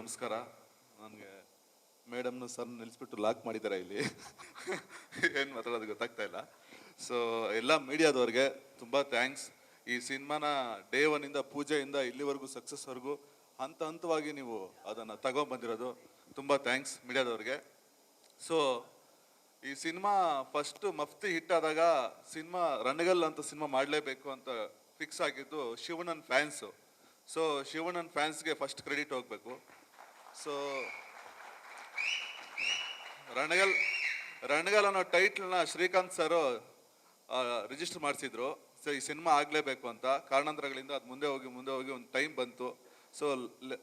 ನಮಸ್ಕಾರ. ನನಗೆ ಮೇಡಮ್ನು sir ನಿಲ್ಲಿಸ್ಬಿಟ್ಟು lock ಮಾಡಿದ್ದಾರೆ ಇಲ್ಲಿ. ಏನು ಮಾತಾಡೋದು ಗೊತ್ತಾಗ್ತಾ ಇಲ್ಲ. ಸೊ ಎಲ್ಲ ಮೀಡಿಯಾದವ್ರಿಗೆ ತುಂಬ ಥ್ಯಾಂಕ್ಸ್ ಈ ಸಿನಿಮಾನ ಡೇ ಒನ್ನಿಂದ ಪೂಜೆಯಿಂದ ಇಲ್ಲಿವರೆಗೂ ಸಕ್ಸಸ್ವರೆಗೂ ಹಂತ ಹಂತವಾಗಿ ನೀವು ಅದನ್ನು ತಗೊಂಬಂದಿರೋದು ತುಂಬ ಥ್ಯಾಂಕ್ಸ್ ಮೀಡಿಯಾದವ್ರಿಗೆ. ಸೊ ಈ ಸಿನಿಮಾ ಫಸ್ಟ್ ಮಫ್ತಿ ಹಿಟ್ ಆದಾಗ ಸಿನಿಮಾ ರಣಗಲ್ ಅಂತ ಸಿನಿಮಾ ಮಾಡಲೇಬೇಕು ಅಂತ ಫಿಕ್ಸ್ ಆಗಿದ್ದು ಶಿವಣ್ಣನ್ ಫ್ಯಾನ್ಸು ಸೊ ಶಿವಣ್ಣನ್ ಫ್ಯಾನ್ಸ್ಗೆ ಫಸ್ಟ್ ಕ್ರೆಡಿಟ್ ಹೋಗಬೇಕು. ಸೊ ರಣಗಲ್ ರಣಗಲ್ ಅನ್ನೋ ಟೈಟ್ಲನ್ನ ಶ್ರೀಕಾಂತ್ ಸರು ರಿಜಿಸ್ಟರ್ ಮಾಡಿಸಿದ್ರು. ಸೊ ಈ ಸಿನಿಮಾ ಆಗಲೇಬೇಕು ಅಂತ. ಕಾರಣಾಂತರಗಳಿಂದ ಅದು ಮುಂದೆ ಹೋಗಿ ಮುಂದೆ ಹೋಗಿ ಒಂದು ಟೈಮ್ ಬಂತು. ಸೊ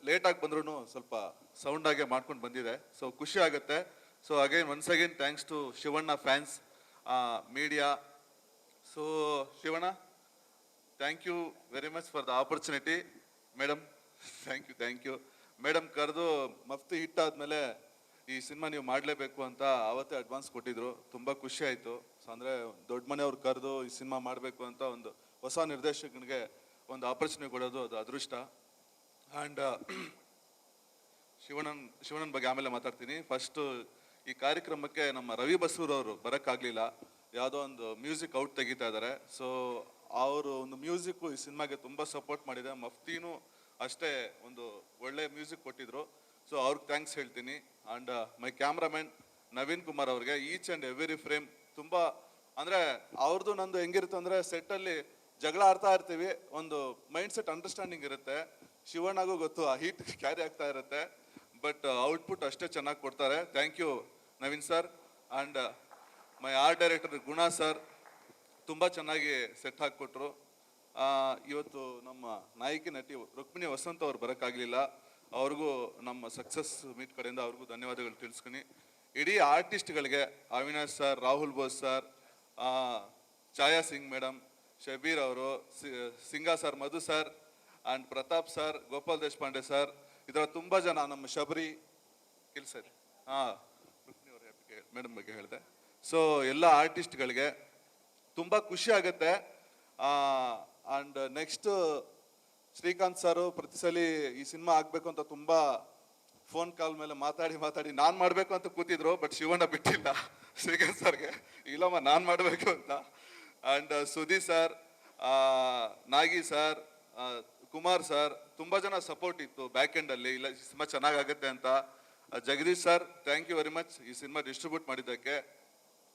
ಲೇಟಾಗಿ ಬಂದ್ರೂ ಸ್ವಲ್ಪ ಸೌಂಡಾಗೆ ಮಾಡ್ಕೊಂಡು ಬಂದಿದೆ. ಸೊ ಖುಷಿ ಆಗುತ್ತೆ. So again once again thanks to Shivanna fans media so Shivanna thank you very much for the opportunity madam thank you thank you madam ಕರೆದು ಮಫ್ತಿ ಹಿಟ್ ಆದಮೇಲೆ ಈ ಸಿನಿಮಾ ನೀವು ಮಾಡಲೇಬೇಕು ಅಂತ ಆವತ್ತೇ ಅಡ್ವಾನ್ಸ್ ಕೊಟ್ಟಿದ್ರು. ತುಂಬ ಖುಷಿ ಆಯಿತು. ಸೊ ಅಂದರೆ ದೊಡ್ಡ ಮನೆಯವ್ರು ಕರೆದು ಈ ಸಿನಿಮಾ ಮಾಡಬೇಕು ಅಂತ ಒಂದು ಹೊಸ ನಿರ್ದೇಶಕನಿಗೆ ಒಂದು ಆಪರ್ಚುನಿಟಿ ಕೊಡೋದು ಅದು ಅದೃಷ್ಟ. ಆ್ಯಂಡ್ ಶಿವಣ್ಣನ ಶಿವಣ್ಣನ ಬಗ್ಗೆ ಆಮೇಲೆ ಮಾತಾಡ್ತೀನಿ. ಫಸ್ಟು ಈ ಕಾರ್ಯಕ್ರಮಕ್ಕೆ ನಮ್ಮ ರವಿ ಬಸೂರ್ ಅವರು ಬರೋಕ್ಕಾಗಲಿಲ್ಲ. ಯಾವುದೋ ಒಂದು ಮ್ಯೂಸಿಕ್ ಔಟ್ ತೆಗಿತಾ ಇದ್ದಾರೆ ಸೊ ಅವರು ಒಂದು ಮ್ಯೂಸಿಕ್ಕು ಈ ಸಿನಿಮಾಗೆ ತುಂಬ ಸಪೋರ್ಟ್ ಮಾಡಿದೆ. ಮಫ್ತಿನೂ ಅಷ್ಟೇ ಒಂದು ಒಳ್ಳೆ ಮ್ಯೂಸಿಕ್ ಕೊಟ್ಟಿದ್ರು. ಸೊ ಅವ್ರಿಗೆ ಥ್ಯಾಂಕ್ಸ್ ಹೇಳ್ತೀನಿ. And my cameraman Naveen Kumar ಅವ್ರಿಗೆ ಈಚ್ ಆ್ಯಂಡ್ ಎವ್ರಿ ಫ್ರೇಮ್ ತುಂಬ, ಅಂದರೆ ಅವ್ರದ್ದು ನಂದು ಹೆಂಗಿರುತ್ತೆ ಅಂದರೆ ಸೆಟ್ಟಲ್ಲಿ ಜಗಳ ಆಡ್ತಾ ಇರ್ತೀವಿ. ಒಂದು ಮೈಂಡ್ ಸೆಟ್ ಅಂಡರ್ಸ್ಟ್ಯಾಂಡಿಂಗ್ ಇರುತ್ತೆ. ಶಿವಣ್ಣಗೂ ಗೊತ್ತು ಆ ಹೀಟ್ ಕ್ಯಾರಿ ಆಗ್ತಾ ಇರುತ್ತೆ. ಬಟ್ ಔಟ್ಪುಟ್ ಅಷ್ಟೇ ಚೆನ್ನಾಗಿ ಕೊಡ್ತಾರೆ. Thank you Naveen sir and my art director Guna sir ತುಂಬ ಚೆನ್ನಾಗಿ ಸೆಟ್ ಹಾಕಿಕೊಟ್ರು. ಇವತ್ತು ನಮ್ಮ ನಾಯಕಿ ನಟಿ ರುಕ್ಮಿಣಿ ವಸಂತ್ ಅವ್ರು ಬರೋಕ್ಕಾಗಲಿಲ್ಲ. ಅವ್ರಿಗೂ ನಮ್ಮ ಸಕ್ಸಸ್ ಮೀಟ್ ಕಡೆಯಿಂದ ಅವ್ರಿಗೂ ಧನ್ಯವಾದಗಳು ತಿಳಿಸ್ಕೊನಿ ಇಡೀ ಆರ್ಟಿಸ್ಟ್ಗಳಿಗೆ Avinash sir Rahul Bose sir Chhaya Singh madam Shabir ಅವರು Singa sir Madhu sir and Pratap sir Gopal Deshpande sir ಇದರ ತುಂಬ ಜನ ನಮ್ಮ ಶಬರಿ ಕೆಲಸ ಹಾಂ ಮೇಡಮ್ ಬಗ್ಗೆ ಹೇಳಿದೆ. ಸೊ ಎಲ್ಲ ಆರ್ಟಿಸ್ಟ್ಗಳಿಗೆ ತುಂಬ ಖುಷಿ ಆಗುತ್ತೆ. ಆ್ಯಂಡ್ ನೆಕ್ಸ್ಟ್ ಶ್ರೀಕಾಂತ್ ಸಾರು ಪ್ರತಿ ಸಲ ಈ ಸಿನಿಮಾ ಆಗಬೇಕು ಅಂತ ತುಂಬಾ ಫೋನ್ ಕಾಲ್ ಮೇಲೆ ಮಾತಾಡಿ ಮಾತಾಡಿ, ನಾನು ಮಾಡಬೇಕು ಅಂತ ಕೂತಿದ್ರು ಬಟ್ ಶಿವಣ್ಣ ಬಿಟ್ಟಿಲ್ಲ. ಶ್ರೀಕಾಂತ್ ಸರ್ಗೆ, ಇಲ್ಲಮ್ಮ, ನಾನು ಮಾಡಬೇಕು ಅಂತ. And Sudhi sir Nagi sir Kumar sir, ತುಂಬ ಜನ ಸಪೋರ್ಟ್ ಇತ್ತು ಬ್ಯಾಕ್ ಎಂಡಲ್ಲಿ ಇಲ್ಲ ಸಿನಿಮಾ ಚೆನ್ನಾಗಾಗುತ್ತೆ ಅಂತ. Jagadish sir thank you very much ಈ ಸಿನಿಮಾ ಡಿಸ್ಟ್ರಿಬ್ಯೂಟ್ ಮಾಡಿದ್ದಕ್ಕೆ.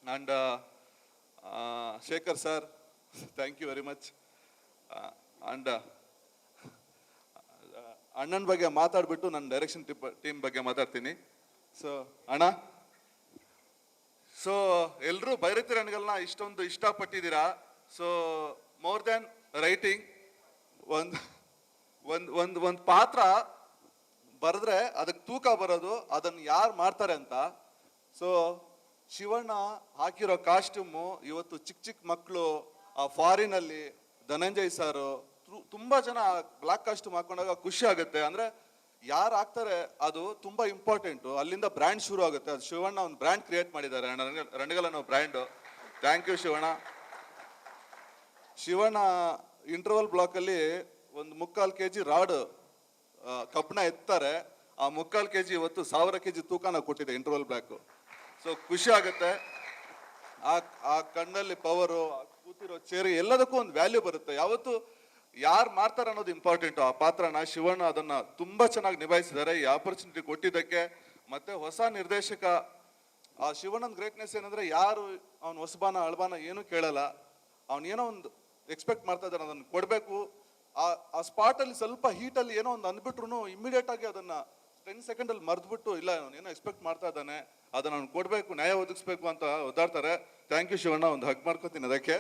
And Shekhar sir thank you very much and ಅಣ್ಣನ ಬಗ್ಗೆ ಮಾತಾಡ್ಬಿಟ್ಟು ನಾನು ಡೈರೆಕ್ಷನ್ ಟೀಮ್ ಬಗ್ಗೆ ಮಾತಾಡ್ತೀನಿ. ಸೊ ಅಣ್ಣ ಸೊ ಎಲ್ಲರೂ ಬೈರತಿ ರಣಗಳನ್ನ ಇಷ್ಟೊಂದು ಇಷ್ಟಪಟ್ಟಿದ್ದೀರಾ? ಸೊ ಮೋರ್ ದ್ಯಾನ್ ರೈಟಿಂಗ್ ಒಂದು ಒಂದು ಒಂದು ಒಂದು ಪಾತ್ರ ಬರೆದ್ರೆ ಅದಕ್ಕೆ ತೂಕ ಬರೋದು, ಅದನ್ನು ಯಾರು ಮಾಡ್ತಾರೆ ಅಂತ. ಸೊ ಶಿವಣ್ಣ ಹಾಕಿರೋ ಕಾಸ್ಟ್ಯೂಮು ಇವತ್ತು ಚಿಕ್ಕ ಚಿಕ್ಕ ಮಕ್ಕಳು ಆ ಫಾರಿನಲ್ಲಿ ಧನಂಜಯ್ ಸಾರು ತುಂಬ ಜನ ಬ್ಲಾಕ್ ಕಾಸ್ಟ್ ಹಾಕೊಂಡಾಗ ಖುಷಿ ಆಗುತ್ತೆ. ಅಂದ್ರೆ ಯಾರು ಹಾಕ್ತಾರೆ ಅದು ತುಂಬ ಇಂಪಾರ್ಟೆಂಟು ಅಲ್ಲಿಂದ ಬ್ರ್ಯಾಂಡ್ ಶುರು ಆಗುತ್ತೆ. ಅದು ಶಿವಣ್ಣ ಒಂದು ಬ್ರ್ಯಾಂಡ್ ಕ್ರಿಯೇಟ್ ಮಾಡಿದ್ದಾರೆ. ರಣಗಲ್ ಅನ್ನೋ brand thank you Shivanna. Shivanna interval ಬ್ಲಾಕಲ್ಲಿ ಒಂದು ಮುಕ್ಕಾಲು ಕೆ ಜಿ ರಾಡ್ ಕಬ್ಬಣ ಎತ್ತಾರೆ. ಆ ಮುಕ್ಕಾಲು ಕೆ ಜಿ ಇವತ್ತು ಸಾವಿರ ಕೆ ಜಿ ತೂಕನ ಕೊಟ್ಟಿದೆ ಇಂಟರ್ವಲ್ ಬ್ಲಾಕು ಸೊ ಖುಷಿ ಆಗುತ್ತೆ. ಆ ಆ ಕಣ್ಣಲ್ಲಿ ಪವರು ಕೂತಿರೋ ಚೇರ್ ಎಲ್ಲದಕ್ಕೂ ಒಂದು ವ್ಯಾಲ್ಯೂ ಬರುತ್ತೆ. ಯಾವತ್ತು ಯಾರು ಮಾಡ್ತಾರೆ ಅನ್ನೋದು ಇಂಪಾರ್ಟೆಂಟ್ ಆ ಪಾತ್ರನ ಶಿವಣ್ಣ ಅದನ್ನ ತುಂಬಾ ಚೆನ್ನಾಗಿ ನಿಭಾಯಿಸಿದ್ದಾರೆ. ಈ ಆಪರ್ಚುನಿಟಿ ಕೊಟ್ಟಿದ್ದಕ್ಕೆ ಮತ್ತೆ ಹೊಸ ನಿರ್ದೇಶಕ, ಆ ಶಿವಣ್ಣನ ಗ್ರೇಟ್ನೆಸ್ ಏನಂದ್ರೆ ಯಾರು ಅವ್ನ ಹೊಸಬಾನ ಅಳಬಾನ ಏನು ಕೇಳಲ್ಲ. ಅವ್ನು ಏನೋ ಒಂದು ಎಕ್ಸ್ಪೆಕ್ಟ್ ಮಾಡ್ತಾ ಇದ್ದಾನೆ ಅದನ್ನು ಕೊಡಬೇಕು. ಆ ಆ ಸ್ಪಾಟಲ್ಲಿ ಸ್ವಲ್ಪ ಹೀಟಲ್ಲಿ ಏನೋ ಒಂದು ಅಂದ್ಬಿಟ್ರು ಇಮಿಡಿಯೇಟ್ ಆಗಿ ಅದನ್ನ ಟೆನ್ ಸೆಕೆಂಡಲ್ಲಿ ಮರ್ದ್ಬಿಟ್ಟು, ಇಲ್ಲ ಏನೋ ಎಕ್ಸ್ಪೆಕ್ಟ್ ಮಾಡ್ತಾ ಇದ್ದಾನೆ, ಅದನ್ನ ಅವ್ನು ಕೊಡಬೇಕು, ನ್ಯಾಯ ಒದಗಿಸ್ಬೇಕು ಅಂತ ಒದ್ದಾಡ್ತಾರೆ. ಥ್ಯಾಂಕ್ ಯು ಶಿವಣ್ಣ, ಒಂದು ಹಗ್ ಮಾಡ್ಕೋತೀನಿ ಅದಕ್ಕೆ.